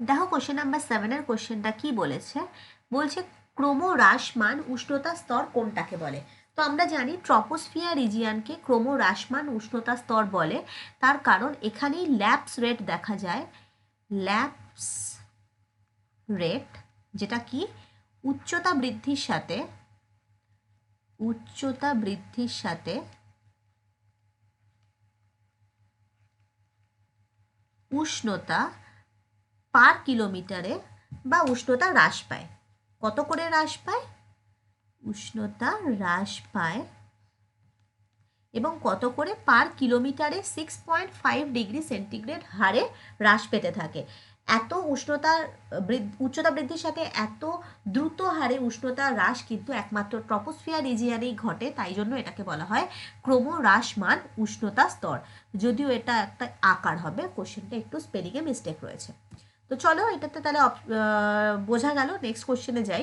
দেখো question number সেভেনের কোশ্চেনটা কি বলেছে? বলছে ক্রমহ্রাসমান উষ্ণতা স্তর কোনটাকে বলে? তো আমরা জানি ট্রপোস্ফিয়ার রিজিয়ানকে ক্রমহ্রাসমান উষ্ণতা স্তর বলে। তার কারণ এখানেই ল্যাপস রেট দেখা যায়। ল্যাপস রেট যেটা কি? উচ্চতা বৃদ্ধির সাথে, উচ্চতা বৃদ্ধির সাথে উষ্ণতা পার কিলোমিটারে বা উষ্ণতা হ্রাস পায়। কত করে হ্রাস পায়? উষ্ণতা হ্রাস পায় এবং কত করে? পার কিলোমিটারে six point five degree centigrade হারে হ্রাস পেতে থাকে। এত উষ্ণতার বৃদ্ধি, উচ্চতা বৃদ্ধির সাথে এত দ্রুত হারে উষ্ণতা হ্রাস কিন্তু একমাত্র ট্রপোস্ফিয়ার রিজিয়ানেই ঘটে, তাই জন্য এটাকে বলা হয় ক্রমহ্রাসমান উষ্ণতা স্তর। যদিও এটা একটা আকার হবে কোশ্চেনটা একটু স্পেলিংয়ে মিস্টেক রয়েছে। তো চলো এটাতে তাহলে বোঝা গেল নেক্সট কোশ্চেনে যাই।